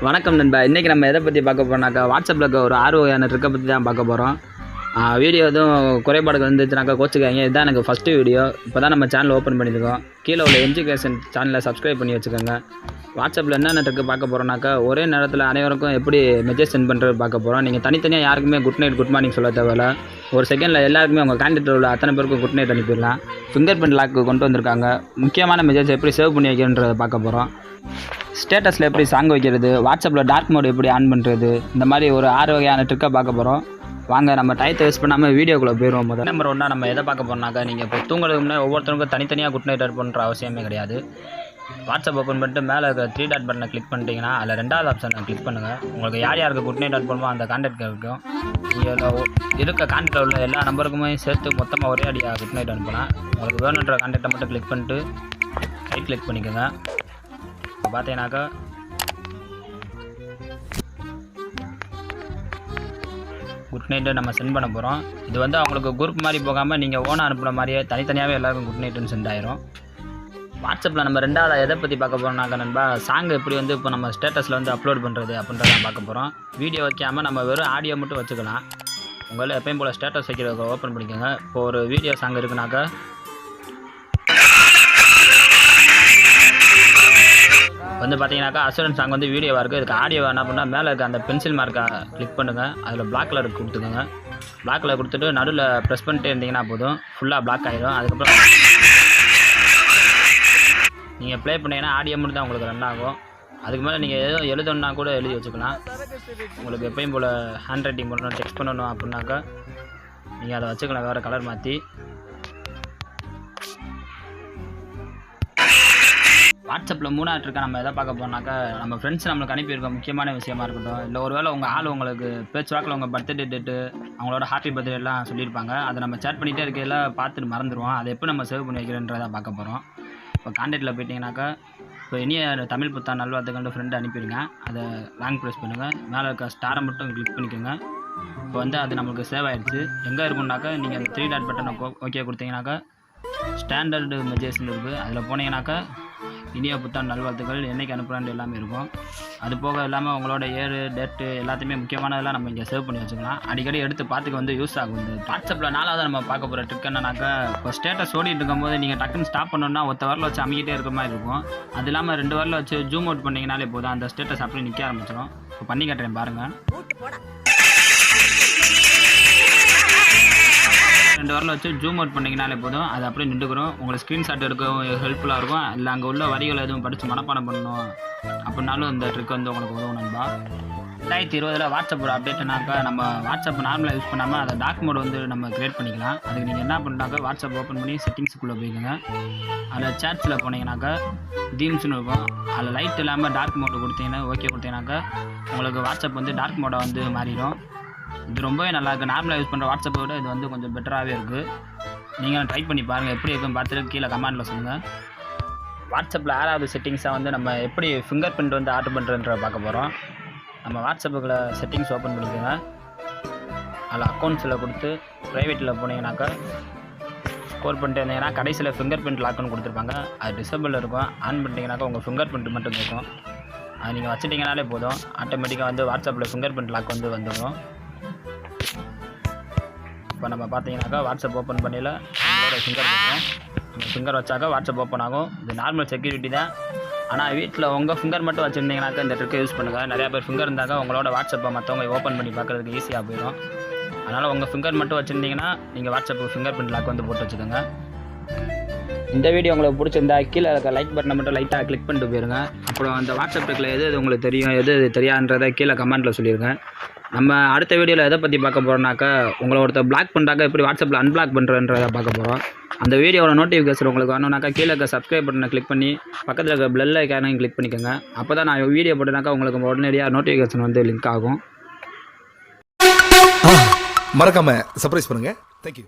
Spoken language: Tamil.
வணக்கம் நண்பா. இன்றைக்கி நம்ம எதை பற்றி பார்க்க போறோம்னாக்கா வாட்ஸ்அப்பில் இருக்க ஒரு ஆர்வம் வகையான ட்ரிக்கை பற்றி தான் பார்க்க போகிறோம் வீடியோ எதுவும் குறைபாடுகள் வந்துச்சுனாக்கா கோச்சுக்காங்க இதுதான் எனக்கு ஃபஸ்ட்டு வீடியோ இப்போ தான் நம்ம சேனல் ஓப்பன் பண்ணியிருக்கோம். கீழே உள்ள எஜுகேஷன் சேனலை சப்ஸ்கிரைப் பண்ணி வச்சுக்கோங்க. வாட்ஸ்அப்பில் என்னென்ன ட்ரிக்கு பார்க்க போகிறோம்னாக்கா ஒரே நேரத்தில் அனைவருக்கும் எப்படி மெசேஜ் சென்ட் பண்ணுறது பார்க்க போகிறோம் நீங்கள் தனித்தனியாக யாருக்குமே குட் நைட் குட் மார்னிங் சொல்ல தேவையில்ல. ஒரு செகண்டில் எல்லாருக்குமே உங்கள் கேண்டிடேட் உள்ள அத்தனை பேருக்கும் குட் நைட் அனுப்பிடலாம். ஃபிங்கர் பிரிண்ட் லாக்கு கொண்டு வந்திருக்காங்க. முக்கியமான மெசேஜ் எப்படி சேவ் பண்ணி வைக்கிறன்றதை பார்க்க போகிறோம் ஸ்டேட்டஸில் எப்படி சாங் வைக்கிறது? வாட்ஸ்அப்பில் டார்க் மோட் எப்படி ஆன் பண்ணுறது இந்த மாதிரி ஒரு ஆறு வகையான ட்ரிக்கை பார்க்க போகிறோம் வாங்க நம்ம டயத்தை வேஸ்ட் பண்ணாமல் வீடியோக்குள்ளே போயிடுவோம் முதல்ல. நம்பர் ஒன்றா நம்ம எதை பார்க்க போகிறோம்னாக்கா நீங்கள் இப்போ தூங்குறதுக்கு முன்னாடி ஒவ்வொருத்தருக்கும் தனித்தனியாக குட் நைட் பண்ணுற அவசியமே கிடையாது. வாட்ஸ்அப் ஓப்பன் பண்ணிட்டு மேலே இருக்கிற த்ரீ டாட் பட்டனை கிளிக் பண்ணிட்டீங்கன்னா அதில் ரெண்டாவது ஆப்ஷனை கிளிக் பண்ணுங்கள் உங்களுக்கு யார் யாருக்கு குட் நைட் அட் பண்ணுமோ அந்த கான்டாக்ட் கிடைக்கும் நீங்கள் இருக்க கான்டாக்டில் உள்ள எல்லா நம்பருக்குமே சேர்த்து மொத்தமாக ஒரே அடியாக குட் நைட் அனுப்பலாம் உங்களுக்கு வேணுன்ற கான்டாக்டை மட்டும் கிளிக் பண்ணிட்டு ரைட் கிளிக் பண்ணிக்கோங்க. இப்போ பார்த்தீங்கன்னாக்கா குட் நைட்டு நம்ம சென்ட் பண்ண போகிறோம் இது வந்து அவங்களுக்கு குரூப் மாதிரி போகாமல் நீங்கள் ஓனாக அனுப்புன மாதிரியே தனித்தனியாகவே எல்லாருக்கும் குட் நைட்டுன்னு சென்ட் ஆயிரும். வாட்ஸ்அப்பில் நம்ம ரெண்டாவது எதை பற்றி பார்க்க போகிறோம்னாக்க நண்பா சாங் எப்படி வந்து இப்போ நம்ம ஸ்டேட்டஸில் வந்து அப்லோட் பண்ணுறது அப்படின்றத பார்க்க போகிறோம் வீடியோ வைக்காமல் நம்ம வெறும் ஆடியோ மட்டும் வச்சுக்கலாம். உங்களால் எப்பயும் போல் ஸ்டேட்டஸ் வைக்கிறத ஓப்பன் பண்ணிக்கோங்க. இப்போ ஒரு வீடியோ சாங் இருக்குனாக்கா வந்து பார்த்தீங்கன்னாக்கா அசுரன் சாங் வந்து வீடியோவாக இருக்குது இதுக்கு ஆடியோ என்ன பண்ணால் மேலே இருக்க அந்த பென்சில் மார்க்கை கிளிக் பண்ணுங்கள் அதில் பிளாக் கலர் கொடுத்துக்கோங்க. பிளாக் கலர் கொடுத்துட்டு நடுவில் ப்ரெஸ் பண்ணிட்டே இருந்தீங்கன்னா போதும். ஃபுல்லாக பிளாக் ஆகிடும் அதுக்கப்புறம் நீங்கள் ப்ளே பண்ணீங்கன்னா ஆடியோ மட்டும் தான் உங்களுக்கு ரன் ஆகும். அதுக்கு மேலே நீங்கள் எதுவும் எழுதணுன்னா கூட எழுதி வச்சுக்கலாம். உங்களுக்கு எப்பயும் போல் ஹேண்ட் ரைட்டிங் பண்ணணும் டெக்ஸ்ட் பண்ணணும் அப்படின்னாக்கா நீங்கள் அதை வச்சுக்கலாம் வேறு கலர் மாற்றி வாட்ஸ்அப்பில் மூணாவது இருக்க நம்ம எதை பார்க்க போனாக்கா நம்ம ஃப்ரெண்ட்ஸ் நம்மளுக்கு அனுப்பியிருக்க முக்கியமான விஷயமா இருக்கட்டும். இல்லை ஒருவேளை உங்கள் ஆள் உங்களுக்கு பேச்சுவாக்கில் உங்கள் பர்த்டே டேட்டு அவங்களோட ஹாப்பி பர்த்டே எல்லாம் சொல்லியிருப்பாங்க. அதை நம்ம சேட் பண்ணிகிட்டே இருக்கையில் பார்த்துட்டு மறந்துடுவோம் அதை எப்போ நம்ம சேவ் பண்ணி வைக்கிறன்றதை பார்க்க போகிறோம் இப்போ கான்டாக்டில் போயிட்டீங்கன்னாக்கா இப்போ இனிய தமிழ் புத்தாண்டு நல்வாழ்த்துக்கள்னு ஃப்ரெண்டு அனுப்பிடுங்க அதை லாங் ப்ரெஸ் பண்ணுங்கள் மேலே இருக்க ஸ்டாரை மட்டும் கிளிக் பண்ணிக்கோங்க. இப்போ வந்து அது நம்மளுக்கு சேவ் ஆயிடுச்சு. எங்கே இருக்குன்னாக்கா நீங்கள் அந்த த்ரீ டாட் பட்டனை ஓகே கொடுத்தீங்கன்னாக்கா ஸ்டாண்டர்டு மெஜேஷன் இருக்குது அதில் போனீங்கன்னாக்கா இனிய புத்தாண்டு நல்வாழ்த்துக்கள். என்னைக்கு அனுப்புகிறாண்டு எல்லாமே இருக்கும். அது போக இல்லாமல் உங்களோட ஏரு டேட்டு எல்லாத்தையுமே முக்கியமானதெல்லாம் நம்ம இங்கே சேவ் பண்ணி வச்சுக்கலாம். அடிக்கடி எடுத்து பார்த்துக்க வந்து யூஸ் ஆகும். இந்த வாட்ஸ்அப்பில் நாலாவது நம்ம பார்க்க போகிற ட்ரிக் என்னன்னாக்கா இப்போ ஸ்டேட்டஸ் ஓடிட்டு இருக்கும்போது நீங்கள் டக்குன்னு ஸ்டாப் பண்ணணும்னா ஒத்த வரல வச்சு அமைக்கிட்டே இருக்கிற மாதிரி இருக்கும். அது இல்லாமல் ரெண்டு வரல வச்சு ஜூம் அவுட் பண்ணிங்கனாலே போதும். அந்த ஸ்டேட்டஸ் அப்படியே நிற்க ஆரம்பிச்சிடும் இப்போ பண்ணி காட்டுறேன் பாருங்கள் ரெண்டு வரல வச்சு ஜூம் அவுட் பண்ணிங்கனாலே போதும். அது அப்படியே நின்றுக்கிறோம். உங்களுக்கு ஸ்க்ரீன்ஷாட் எடுக்கவும் ஹெல்ப்ஃபுல்லாக இருக்கும். இல்லை அங்கே உள்ள வரிகள் எதுவும் படித்து மனப்பாடம் பண்ணணும் அப்படின்னாலும் இந்த ட்ரிக் வந்து உங்களுக்கு உதவும் நண்பா. ரெண்டாயிரத்தி இருபதில் வாட்ஸ்அப் அப்டேட்னாக்கா நம்ம வாட்ஸ்அப் நார்மலாக யூஸ் பண்ணாமல் அதை டாக் மோட் வந்து நம்ம க்ரியேட் பண்ணிக்கலாம். அதுக்கு நீங்கள் என்ன பண்ணுனாக்கா வாட்ஸ்அப் ஓப்பன் பண்ணி செட்டிங்ஸுக்குள்ளே போய்க்குங்க. அதில் சேட்ஸில் போனீங்கன்னாக்கா தீம்ஸ்னு இருக்கும். அதில் லைட் இல்லாமல் டார்க் மோடு கொடுத்தீங்கன்னா ஓகே கொடுத்தீங்கன்னாக்கா உங்களுக்கு வாட்ஸ்அப் வந்து டார்க் மோடை வந்து மாறிடும். இது ரொம்பவே நல்லா இருக்குது நார்மலாக யூஸ் பண்ணுற வாட்ஸ்அப்பை விட இது வந்து கொஞ்சம் பெட்டராகவே இருக்குது நீங்கள் ட்ரை பண்ணி பாருங்கள் எப்படி இருக்குன்னு பார்த்துட்டு கீழே கமெண்டில் சொல்லுங்கள் வாட்ஸ்அப்பில் ஆறாவது செட்டிங்ஸாக வந்து நம்ம எப்படி ஃபிங்கர் பிரிண்ட் வந்து ஆர்டர் பண்ணுறதுன்ற பார்க்க போகிறோம் நம்ம வாட்ஸ்அப்புக்குள்ள செட்டிங்ஸ் ஓப்பன் பண்ணிக்கோங்க. அதில் அக்கௌண்ட்ஸில் கொடுத்து ப்ரைவேட்டில் போனீங்கன்னாக்கா ஸ்கோர் பண்ணிட்டு இருந்தீங்கன்னா கடைசியில் ஃபிங்கர் பிரிண்ட் லாக்குன்னு கொடுத்துருப்பாங்க. அது டிசபிள் இருக்கும். ஆன் பண்ணிட்டீங்கன்னாக்கா உங்கள் ஃபிங்கர் பிரிண்ட் மட்டும் இருக்கும். அது நீங்கள் வச்சுட்டிங்கனாலே போதும். ஆட்டோமேட்டிக்காக வந்து வாட்ஸ்அப்பில் ஃபிங்கர் பிரிண்ட் லாக் வந்து வந்துடும் இப்போ நம்ம பார்த்தீங்கன்னாக்கா வாட்ஸ்அப் ஓப்பன் பண்ணியில் உங்களோட ஃபிங்கர் இருக்கும் நம்ம ஃபிங்கர் வச்சாக்கா வாட்ஸ்அப் ஓப்பன் ஆகும். இது நார்மல் செக்யூரிட்டி தான். ஆனால் வீட்டில் உங்கள் ஃபிங்கர் மட்டும் வச்சுருந்தீங்கன்னாக்கா இந்த ட்ரிக்கை யூஸ் பண்ணுங்கள் நிறையா பேர் ஃபிங்கர் இருந்தாக்கா உங்களோட வாட்ஸ்அப்பை மற்றவங்க ஓப்பன் பண்ணி பார்க்குறதுக்கு ஈஸியாக போயிடும். அதனால் உங்கள் ஃபிங்கர் மட்டும் வச்சுருந்தீங்கன்னா நீங்கள் வாட்ஸ்அப் ஃபிங்கர் பிரிண்ட் லாக் வந்து போட்டு வச்சுக்கோங்க. இந்த வீடியோ உங்களுக்கு பிடிச்சிருந்தா கீழே இருக்க லைக் பட்டனை மட்டும் லைட்டாக கிளிக் பண்ணிட்டு போயிருங்க. அப்புறம் அந்த வாட்ஸ்அப் ட்ரிக்கில் எது எது உங்களுக்கு தெரியும் எது எது தெரியாதுன்றதை கீழே கமெண்ட்டில் சொல்லிடுங்க நம்ம அடுத்த வீடியோவில் எதை பற்றி பார்க்க போகிறோம்னாக்கா உங்களை ஒருத்தர் பிளாக் பண்ணுறாக்க எப்படி வாட்ஸ்அப்பில் அன்பிளாக் பண்ணுறன்றதை பார்க்க போகிறோம் அந்த வீடியோவோட நோட்டிஃபிகேஷன் உங்களுக்கு வரணும்னாக்கா கீழே இருக்க சப்ஸ்கிரைப் பட்டனை கிளிக் பண்ணி பக்கத்தில் இருக்க பெல் ஐக்கானையும் கிளிக் பண்ணிக்கோங்க. அப்போ தான் நான் வீடியோ போட்டேனாக்கா உங்களுக்கு உடனடியாக நோட்டிஃபிகேஷன் வந்து லிங்க் ஆகும். மறக்காமல் சர்ப்ரைஸ் பண்ணுங்கள் தேங்க்யூ